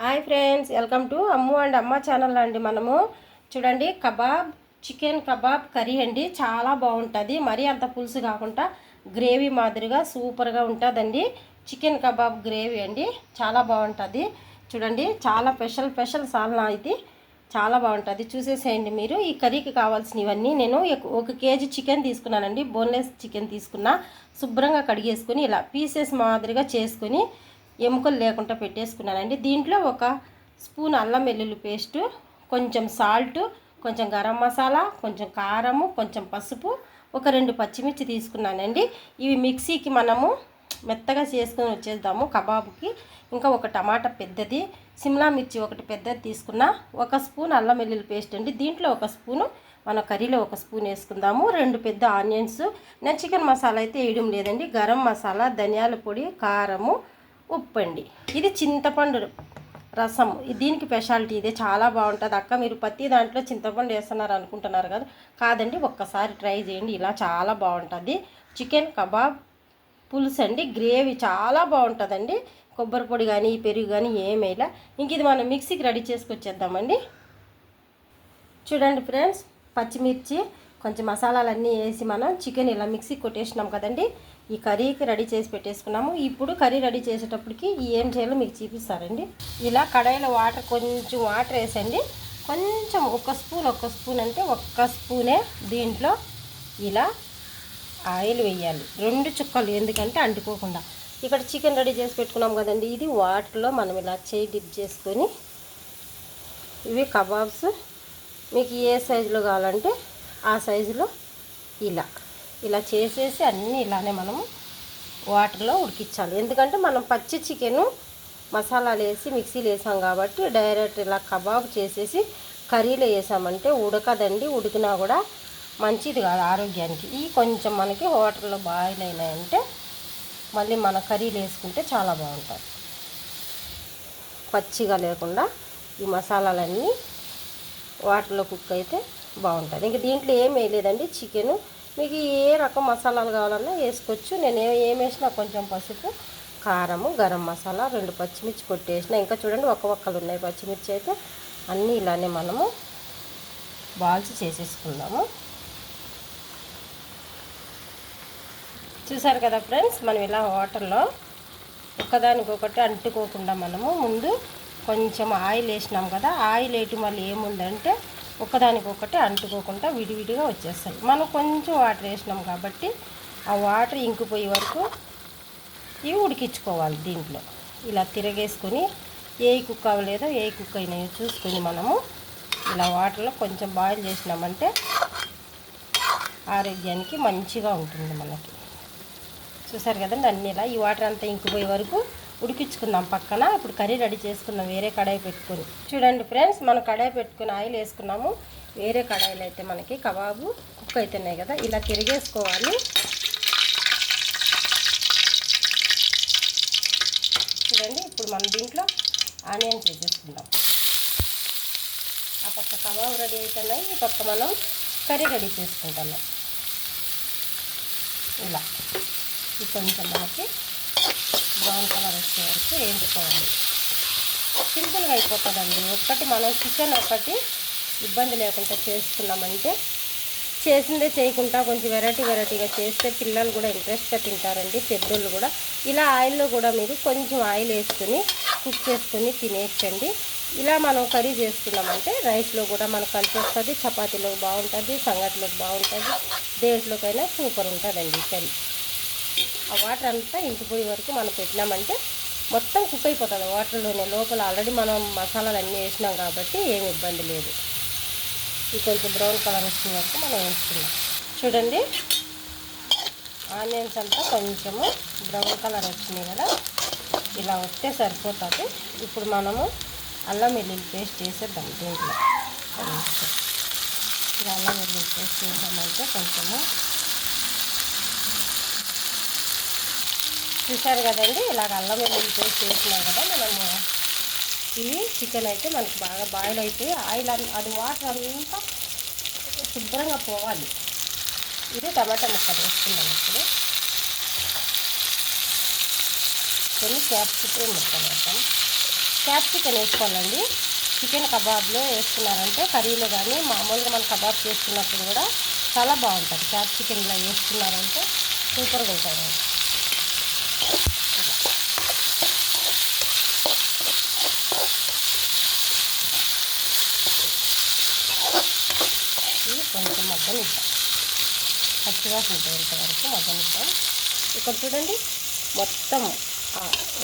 Hi friends welcome to Ammu and Amma channel అండి మనము. చూడండి కబాబ్ చికెన్ కబాబ్ కర్రీ అండి. చాలా బాగుంటుంది. మరీ అంత పులుసు కాకుండా గ్రేవీ మాదిరిగా సూపర్గా ఉంటుందండి. చికెన్ కబాబ్ గ్రేవీ అండి. చాలా బాగుంటుంది. చూడండి చాలా స్పెషల్ స్పెషల్ సాల్నా ఇది. చాలా బాగుంటుంది. చూసేసేయండి మీరు. ఈ కర్రీకి కావాల్సినవన్నీ నేను ఒక కేజీ చికెన్ తీసుకున్నానండి. బోన్లెస్ చికెన్ తీసుకున్నా. శుభ్రంగా కడిగేసుకొని ఇలా పీసెస్ మాదిరిగా చేసుకొని ఎముకలు లేకుండా పెట్టేసుకున్నానండి. దీంట్లో ఒక స్పూన్ అల్లం వెల్లుల్లి పేస్టు కొంచెం సాల్ట్ కొంచెం గరం మసాలా కొంచెం కారము కొంచెం పసుపు ఒక రెండు పచ్చిమిర్చి తీసుకున్నానండి. ఇవి మిక్సీకి మనము మెత్తగా చేసుకొని వచ్చేద్దాము కబాబుకి. ఇంకా ఒక టమాటా పెద్దది సిమ్లా మిర్చి ఒకటి పెద్దది తీసుకున్న ఒక స్పూన్ అల్లం వెల్లుల్లి పేస్ట్ అండి. దీంట్లో ఒక స్పూను మన కర్రీలో ఒక స్పూన్ వేసుకుందాము. రెండు పెద్ద ఆనియన్స్ నేను చికెన్ మసాలా అయితే వేయడం లేదండి. గరం మసాలా ధనియాల పొడి కారము ఉప్పు అండి ఇది చింతపండు రసం. దీనికి స్పెషాలిటీ ఇదే. చాలా బాగుంటుంది. అక్క మీరు ప్రతి దాంట్లో చింతపండు వేస్తున్నారు అనుకుంటున్నారు కదా? కాదండి ఒక్కసారి ట్రై చేయండి. ఇలా చాలా బాగుంటుంది. చికెన్ కబాబ్ పులుసు అండి. గ్రేవీ చాలా బాగుంటుందండి. కొబ్బరి పొడి కానీ పెరుగు కానీ ఏమైనా ఇంక ఇది మనం మిక్సీకి రెడీ చేసుకొచ్చేద్దామండి. చూడండి ఫ్రెండ్స్ పచ్చిమిర్చి కొంచెం మసాలాలన్నీ వేసి మనం చికెన్ ఇలా మిక్సీ కొట్టేసినాం కదండి. ఈ కర్రీకి రెడీ చేసి పెట్టేసుకున్నాము. ఇప్పుడు కర్రీ రెడీ చేసేటప్పటికి ఏం చేయాలో మీకు చూపిస్తారండి ఇలా కడాయిలో వాటర్ కొంచెం వాటర్ వేసండి. కొంచెం ఒక స్పూన్ ఒక స్పూన్ అంటే ఒక్క స్పూనే దీంట్లో ఇలా ఆయిల్ వేయాలి. రెండు చుక్కలు ఎందుకంటే అంటుకోకుండా. ఇక్కడ చికెన్ రెడీ చేసి పెట్టుకున్నాం కదండి. ఇది వాటర్లో మనం ఇలా చేయి డిప్ చేసుకొని ఇవి కబాబ్స్. మీకు ఏ సైజులో కావాలంటే ఆ సైజులో ఇలా. ఇలా చేసేసి అన్నీ ఇలానే మనము వాటర్లో ఉడికించాలి. ఎందుకంటే మనం పచ్చి చికెను మసాలాలు వేసి మిక్సీలు వేసాం కాబట్టి డైరెక్ట్ ఇలా కబాబ్ చేసేసి కర్రీలో వేసామంటే ఉడకదండి. ఉడికినా కూడా మంచిది కాదు ఆరోగ్యానికి. ఈ కొంచెం మనకి వాటర్లో బాయిల్ అయినాయంటే మళ్ళీ మన కర్రీలు వేసుకుంటే చాలా బాగుంటుంది పచ్చిగా లేకుండా ఈ మసాలాలన్నీ వాటర్లో కుక్ అయితే బాగుంటుంది ఇంక దీంట్లో ఏం వేయలేదండి. చికెను మీకు ఏ రకం మసాలాలు కావాలన్నా వేసుకోవచ్చు. నేను ఏం వేసినా కొంచెం పసుపు కారము గరం మసాలా రెండు పచ్చిమిర్చి కొట్టేసిన ఇంకా చూడండి ఒక ఒక్కలు ఉన్నాయి పచ్చిమిర్చి అయితే. అన్నీ ఇలానే మనము బాల్స్ చేసేసుకుందాము. చూసారు కదా ఫ్రెండ్స్ మనం ఇలా వాటర్లో ఒకదానికొకటి అంటుకోకుండా మనము ముందు కొంచెం ఆయిల్ వేసినాం కదా ఆయిల్ వేయటం వల్ల ఏముందంటే ఒకదానికొకటి అంటుకోకుండా విడివిడిగా వచ్చేస్తాయి. మనం కొంచెం వాటర్ వేసినాం కాబట్టి ఆ వాటర్ ఇంకిపోయే వరకు ఇవి ఉడికించుకోవాలి దీంట్లో. ఇలా తిరగేసుకొని ఏ కుక్ అవ్వలేదో ఏ కుక్ అయినాయో చూసుకొని మనము ఇలా వాటర్లో కొంచెం బాయిల్ చేసినామంటే ఆరోగ్యానికి మంచిగా ఉంటుంది మనకి. చూసారు కదండి అన్నీ ఇలా ఈ వాటర్ అంతా ఇంకిపోయే వరకు ఉడికించుకుందాం పక్కన. ఇప్పుడు కర్రీ రెడీ చేసుకుందాం వేరే కడాయి పెట్టుకుని. చూడండి ఫ్రెండ్స్ మనం కడాయి పెట్టుకుని ఆయిల్ వేసుకున్నాము. వేరే కడాయిలు అయితే మనకి కబాబు కుక్ అవుతున్నాయి కదా ఇలా తిరిగేసుకోవాలి. చూడండి ఇప్పుడు మనం దీంట్లో ఆనియన్స్ వేసేసుకుందాం ఆ పక్క కబాబు రెడీ అవుతున్నాయి ఈ పక్క మనం కర్రీ రెడీ చేసుకుంటున్నాం ఇలా. ఇది కొంచెం మనకి బ్రౌన్ కలర్ వచ్చే వరకు వేయించుకోవాలి. సింపుల్గా అయిపోతుందండి. ఒక్కటి మనం చికెన్ ఒకటి ఇబ్బంది లేకుండా చేసుకున్నామంటే చేసిందే చేయకుండా కొంచెం వెరైటీ వెరైటీగా చేస్తే పిల్లలు కూడా ఇంట్రెస్ట్గా తింటారండి పెద్దోళ్ళు కూడా. ఇలా ఆయిల్లో కూడా మీరు కొంచెం ఆయిల్ వేసుకొని కుక్ చేసుకొని తినేసండి. ఇలా మనం కర్రీ చేసుకున్నామంటే రైస్లో కూడా మనకు కలిసి వస్తుంది చపాతీలోకి బాగుంటుంది సంగటిలోకి బాగుంటుంది దేంట్లోకైనా సూపర్ ఉంటుందండి కర్రీ. ఆ వాటర్ అంతా ఇంకిపోయే వరకు మనం పెట్టినామంటే మొత్తం కుక్ అయిపోతుంది వాటర్లోనే లోపల ఆల్రెడీ మనం మసాలాలు అన్నీ వేసినాం కాబట్టి ఏమి ఇబ్బంది లేదు. ఇది కొంచెం బ్రౌన్ కలర్ వచ్చిన వరకు మనం వేసుకున్నాం చూడండి. ఆనియన్స్ అంతా కొంచెము బ్రౌన్ కలర్ వచ్చినాయి కదా. ఇలా వస్తే సరిపోతుంది. ఇప్పుడు మనము అల్లం వెల్లుల్లి పేస్ట్ చేసేద్దాం దీంట్లో. ఇలా అల్లం వెల్లుల్లి పేస్ట్ చేసామంటే కొంచెము చూశారు కదండి ఇలాగ అల్లం వెల్లుల్లి పేస్ట్ చేసినాం కదా మనము ఇవి చికెన్ అయితే మనకి బాగా బాయిల్ అయితే ఆయిల్ అది వాటర్ అంతా శుభ్రంగా పోవాలి. ఇది టమాటా ముక్కలు వేసుకున్నాం ఇప్పుడు. కొన్ని క్యాప్సికం ముక్కలు వేద్దాం. క్యాప్సికన్ వేసుకోవాలండి. చికెన్ కబాబ్లో వేసుకున్నారంటే కర్రీలో కానీ మామూలుగా మనం కబాబ్ చేసుకున్నప్పుడు కూడా చాలా బాగుంటుంది. క్యాప్సికన్లో వేసుకున్నారంటే సూపర్గా ఉంటుంది ఇది మటన్ మగ్గనిద్దాం పచ్చిగా పోయేంత వరకు మగ్గనిద్దాం ఇక్కడ చూడండి మొత్తం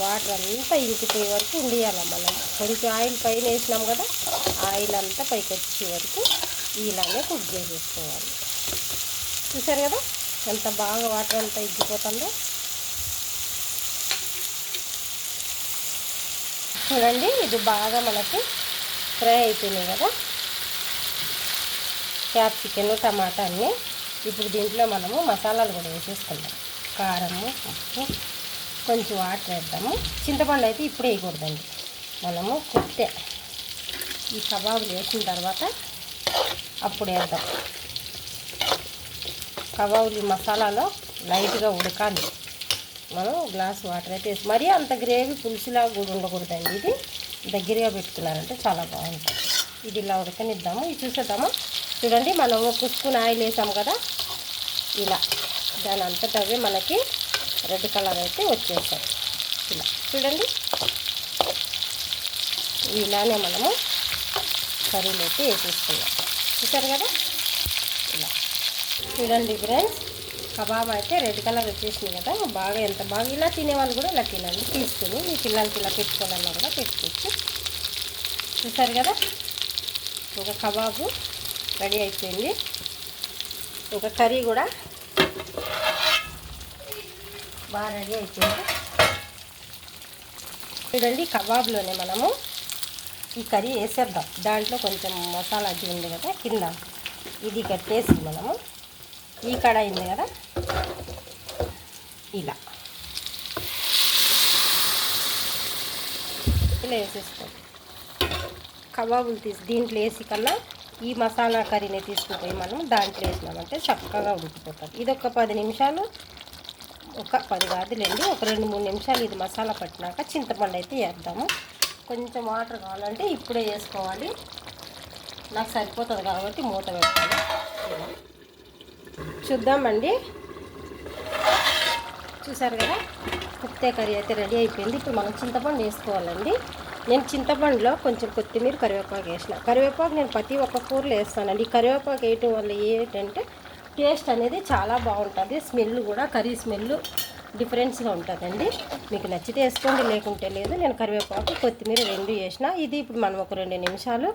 వాటర్ అంతా ఇంకిపోయే వరకు ఉండియాలి మనం. కొంచెం ఆయిల్ పైన వేసినాం కదా ఆయిల్ అంతా పైకి వచ్చే వరకు ఇలానే కుక్ చేసేసుకోవాలి. చూసారు కదా ఎంత బాగా వాటర్ అంతా ఇంకిపోతుందో. చూడండి ఇది బాగా మనకి ఫ్రై అయిపోయినాయి కదా. క్యాప్సికన్ టమాటా అన్నీ. ఇప్పుడు దీంట్లో మనము మసాలాలు కూడా వేసేసుకుందాం. కారము ఉప్పు కొంచెం వాటర్ వేద్దాము. చింతపండు అయితే ఇప్పుడు వేయకూడదండి. మనము కుట్టే ఈ కబాబులు వేసిన తర్వాత అప్పుడు వేద్దాం. కబాబులు మసాలాలో లైట్గా ఉడకాలి. మనం గ్లాస్ వాటర్ అయితే వేసి మరీ అంత గ్రేవీ పులుసులా కూడా ఉండకూడదండి ఇది. దగ్గరగా పెట్టుకున్నారంటే చాలా బాగుంటుంది. ఇది ఇలా ఉడకనిద్దాము. ఇది చూసేద్దాము. చూడండి మనము కుసుకుని ఆయిల్ వేసాం కదా. ఇలా దాని అంతటవే మనకి రెడ్ కలర్ అయితే వచ్చేసాయి ఇలా చూడండి. ఇలానే మనము కర్రీలు అయితే వేసేసుకున్నాం చూసారు కదా? ఇలా చూడండి ఫ్రెండ్స్ కబాబ్ అయితే రెడ్ కలర్ వచ్చేసింది కదా. బాగా ఎంత బాగా ఇలా తినేవాళ్ళు కూడా ఇలా తినండి. తీసుకుని మీ పిల్లలకి ఇలా పెట్టుకోవాలన్నా కూడా పెట్టుకోవచ్చు. చూసారు కదా? ఒక కబాబు రెడీ అయిపోయింది. ఇంకా కర్రీ కూడా బాగా రెడీ అయిపోయింది. చూడండి కబాబ్లోనే మనము ఈ కర్రీ వేసేద్దాం. దాంట్లో కొంచెం మసాలా అది ఉంది కదా కింద ఇది కట్టేసి మనము ఈ కడాయి ఉంది కదా ఇలా. ఇలా వేసేసుకోండి. కబాబులు తీసి దీంట్లో వేసి కన్నా ఈ మసాలా కర్రీని తీసుకుపోయి మనం దాంట్లో వేసినామంటే చక్కగా ఉడికిపోతుంది. ఇది ఒక పది నిమిషాలు ఒక పది కాదులేండి ఒక రెండు మూడు నిమిషాలు ఇది మసాలా పట్టినాక చింతపండు అయితే వేద్దాము. కొంచెం వాటర్ కావాలంటే ఇప్పుడే వేసుకోవాలి. నాకు సరిపోతుంది కాబట్టి మూత పెట్టాలి చూద్దామండి. చూసారు కదా? కుత్తే కర్రీ అయితే రెడీ అయిపోయింది. ఇప్పుడు మనం చింతపండు వేసుకోవాలండి. నేను చింతపండులో కొంచెం కొత్తిమీర కరివేపాకు వేసిన. కరివేపాకు నేను ప్రతి ఒక్క కూరలో వేస్తానండి. ఈ కరివేపాకు వేయటం వల్ల ఏంటంటే టేస్ట్ అనేది చాలా బాగుంటుంది. స్మెల్ కూడా కర్రీ స్మెల్ డిఫరెన్స్గా ఉంటుందండి. మీకు నచ్చితే వేసుకోండి లేకుంటే లేదు. నేను కరివేపాకు కొత్తిమీర రెండు వేసిన. ఇది ఇప్పుడు మనం ఒక రెండు నిమిషాలు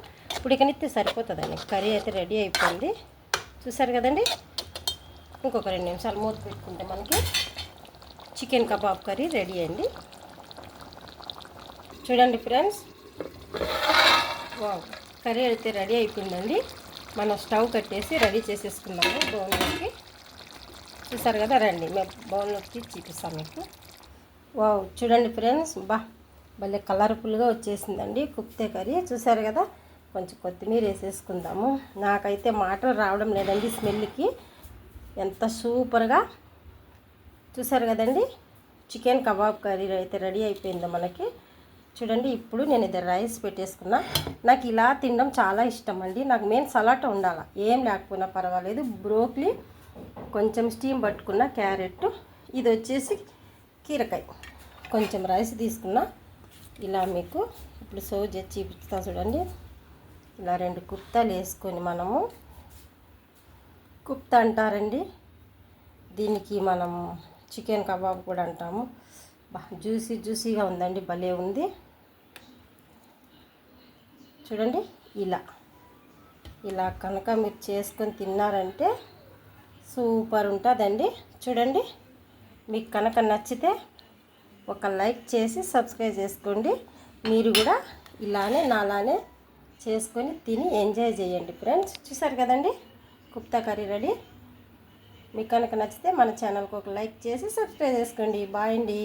ఉడికనిస్తే సరిపోతుందండి. కర్రీ అయితే రెడీ అయిపోయింది. చూసారు కదండి? ఇంకొక రెండు నిమిషాలు మూత పెట్టుకుంటే మనకి చికెన్ కబాబ్ కర్రీ రెడీ అయింది. చూడండి ఫ్రెండ్స్. వావ్ కర్రీ అయితే రెడీ అయిపోయిందండి. మనం స్టవ్ కట్టేసి రెడీ చేసేసుకున్నాము బౌన్లోకి చూసారు కదా రండి మేము బౌన్లోకి చూపిస్తాం మీకు. వావ్ చూడండి ఫ్రెండ్స్ బా భలే కలర్ఫుల్గా వచ్చేసిందండి కుక్తే కర్రీ. చూసారు కదా కొంచెం కొత్తిమీర వేసేసుకుందాము. నాకైతే మాటలు రావడం లేదండి స్మెల్కి. ఎంత సూపర్గా. చూసారు కదండి చికెన్ కబాబ్ కర్రీ అయితే రెడీ అయిపోయింది మనకి. చూడండి ఇప్పుడు నేను ఇది రైస్ పెట్టేసుకున్నా. నాకు ఇలా తినడం చాలా ఇష్టం అండి. నాకు మెయిన్ సలాట ఉండాలి. ఏం లేకపోయినా పర్వాలేదు. బ్రోక్లీ కొంచెం స్టీమ్ పట్టుకున్న క్యారెట్. ఇది వచ్చేసి కీరకాయ. కొంచెం రైస్ తీసుకున్నా. ఇలా మీకు ఇప్పుడు సర్వ్ చేసి చూపిస్తా చూడండి. ఇలా రెండు కుప్తాలు వేసుకొని మనము కుప్తా అంటారండి. దీనికి మనం చికెన్ కబాబ్ కూడా అంటాము. జ్యూసీ జ్యూసీగా ఉందండి. భలే ఉంది. చూడండి ఇలా. ఇలా కనుక మీరు చేసుకొని తిన్నారంటే సూపర్ ఉంటుందండి. చూడండి మీకు కనుక నచ్చితే ఒక లైక్ చేసి సబ్స్క్రైబ్ చేసుకోండి. మీరు కూడా ఇలానే నాలానే చేసుకొని తిని ఎంజాయ్ చేయండి. ఫ్రెండ్స్ చూసారు కదండి? కుప్తా కర్రీ రెడీ. మీకు కనుక నచ్చితే మన ఛానల్కి ఒక లైక్ చేసి సబ్స్క్రైబ్ చేసుకోండి. బాయ్ అండి.